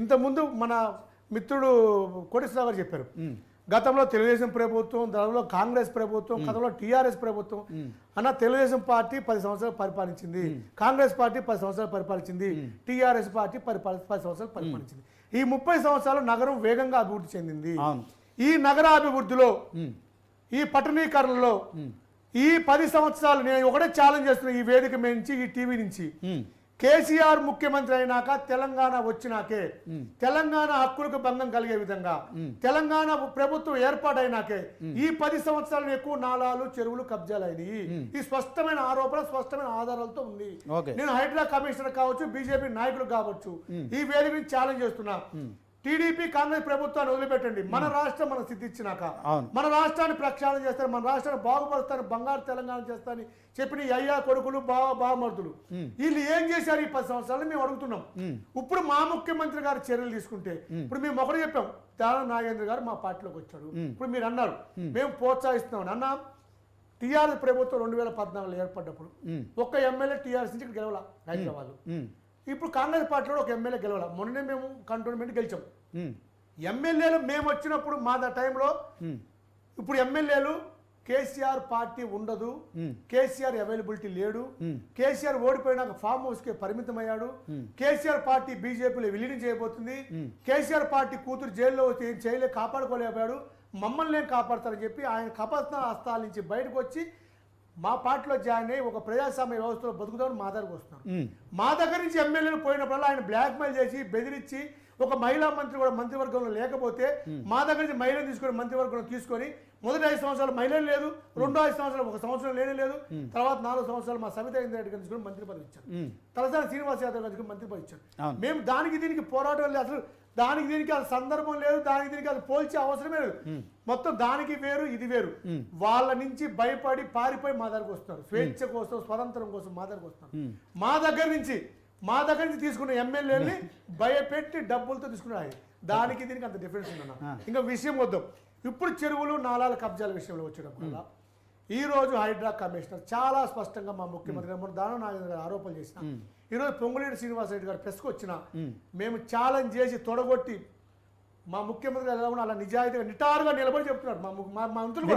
ఇంతకుముందు మన మిత్రుడు కోటేశ్వరరావు గారు చెప్పారు. గతంలో తెలుగుదేశం ప్రభుత్వం గతంలో కాంగ్రెస్ ప్రభుత్వం గతంలో టీఆర్ఎస్ ప్రభుత్వం అన్న తెలుగుదేశం పార్టీ పది సంవత్సరాలు పరిపాలించింది. కాంగ్రెస్ పార్టీ పది సంవత్సరాలు పరిపాలించింది. టీఆర్ఎస్ పార్టీ పరిపాలి పది సంవత్సరాలు పరిపాలించింది. ఈ ముప్పై సంవత్సరాలు నగరం వేగంగా అభివృద్ధి చెందింది. ఈ నగర అభివృద్ధిలో ఈ పట్టణీకరణలో ఈ పది సంవత్సరాలు నేను ఒకటే ఛాలెంజ్ చేస్తున్నా ఈ వేదిక నుంచి ఈ టీవీ నుంచి. కేసీఆర్ ముఖ్యమంత్రి అయినాక తెలంగాణ వచ్చినాకే తెలంగాణ హక్కులకు భంగం కలిగే విధంగా తెలంగాణ ప్రభుత్వం ఏర్పాటైనాకే ఈ పది సంవత్సరాలు ఎక్కువ నాలాలు చెరువులు కబ్జాలు అయినాయి ఈ స్పష్టమైన ఆరోపణ స్పష్టమైన ఆధారాలతో ఉంది. నేను హైడ్రా కమిషనర్ కావచ్చు బీజేపీ నాయకులు కావచ్చు ఈ వేదిక ఛాలెంజ్ చేస్తున్నా. టీడీపీ కాంగ్రెస్ ప్రభుత్వాన్ని వదిలిపెట్టండి. మన రాష్ట్రం మన స్థితి ఇచ్చినాక అవును. మన రాష్ట్రాన్ని ప్రక్షాళన చేస్తారు మన రాష్ట్రాన్ని బాగుపరుస్తారు బంగారు తెలంగాణ చేస్తారని చెప్పిన అయ్యా కొడుకులు బావ బావమరుదులు. వీళ్ళు ఏం చేశారు ఈ పది సంవత్సరాలు మేము అడుగుతున్నాం. ఇప్పుడు మా ముఖ్యమంత్రి గారు చర్యలు తీసుకుంటే ఇప్పుడు మేము ఒకటి చెప్పాం. దానం నాగేంద్ర గారు మా పార్టీలోకి వచ్చాడు. ఇప్పుడు మీరు అన్నారు. మేము ప్రోత్సహిస్తున్నాం అన్న టీఆర్ఎస్ ప్రభుత్వం రెండు వేల పద్నాలుగులో ఏర్పడ్డప్పుడు ఒక్క ఎమ్మెల్యే టీఆర్ఎస్ నుంచి ఇక్కడ గెలవాల హైదరాబాద్ ఇప్పుడు కాంగ్రెస్ పార్టీలో ఒక ఎమ్మెల్యే గెలవాల మొన్ననే మేము కంటోన్మెంట్ గెలిచాం. ఎమ్మెల్యేలు మేము వచ్చినప్పుడు మా ద టైంలో ఇప్పుడు ఎమ్మెల్యేలు కేసీఆర్ పార్టీ ఉండదు. కేసీఆర్ అవైలబిలిటీ లేడు. కేసీఆర్ ఓడిపోయినాక ఫామ్ హౌస్కి పరిమితం అయ్యాడు కేసీఆర్ పార్టీ బీజేపీలో విలీనం చేయబోతుంది. కేసీఆర్ పార్టీ కూతురు జైల్లో ఏం చేయలే కాపాడుకోలేకపోయాడు. మమ్మల్ని ఏం కాపాడతారని చెప్పి ఆయన కపత్న హస్తాల నుంచి బయటకు వచ్చి మా పార్టీలో జాయిన్ అయ్యి ఒక ప్రజాస్వామ్య వ్యవస్థలో బతుకుతామని మా దగ్గరకు వస్తున్నారు. మా దగ్గర నుంచి ఎమ్మెల్యేలు పోయినప్పుడల్లా ఆయన బ్లాక్మెయిల్ చేసి బెదిరించి ఒక మహిళా మంత్రి కూడా మంత్రివర్గంలో లేకపోతే మా దగ్గర నుంచి మహిళను తీసుకొని మంత్రివర్గంలో తీసుకొని మొదటి ఐదు సంవత్సరాలు మహిళలు లేదు రెండో ఐదు సంవత్సరాలు ఒక సంవత్సరం లేనే లేదు తర్వాత నాలుగు సంవత్సరాలు మా సవితా ఇంద్రెడ్డి గారిని తీసుకొని మంత్రి పదవి ఇచ్చారు. తలసాని శ్రీనివాస్ యాదవ్ గారికి తీసుకొని మంత్రి పదవి ఇచ్చారు. మేము దానికి దీనికి పోరాటం లేదు అసలు దానికి దీనికి అది సందర్భం లేదు దానికి దీనికి అది పోల్చే అవసరమే లేదు. మొత్తం దానికి వేరు ఇది వేరు. వాళ్ళ నుంచి భయపడి పారిపోయి మా దగ్గరకు వస్తున్నారు. స్వేచ్ఛ కోసం స్వతంత్రం కోసం మా దగ్గరకు వస్తున్నారు. మా దగ్గర నుంచి మా దగ్గర నుంచి తీసుకున్న ఎమ్మెల్యేని భయపెట్టి డబ్బులతో తీసుకున్నారు ఆయన. దానికి దీనికి అంత డిఫరెన్స్ ఉందన్న. ఇంకా విషయం వద్దాం. ఇప్పుడు చెరువులు నాలాల కబ్జాల విషయంలో వచ్చేటప్పుడు ఈ రోజు హైడ్రా కమిషనర్ చాలా స్పష్టంగా మా ముఖ్యమంత్రి గారు దానం నాగేంద్ర గారు ఆరోపణలు చేసిన. ఈ రోజు పొంగులేటి శ్రీనివాస రెడ్డి గారు ప్రెస్కి వచ్చిన మేము ఛాలెంజ్ చేసి తొడగొట్టి మా ముఖ్యమంత్రి గారు ఎలా ఉన్నా అలా నిజాయితీగా నిటారుగా నిలబడి చెప్తున్నారు మా ము- మంత్రులు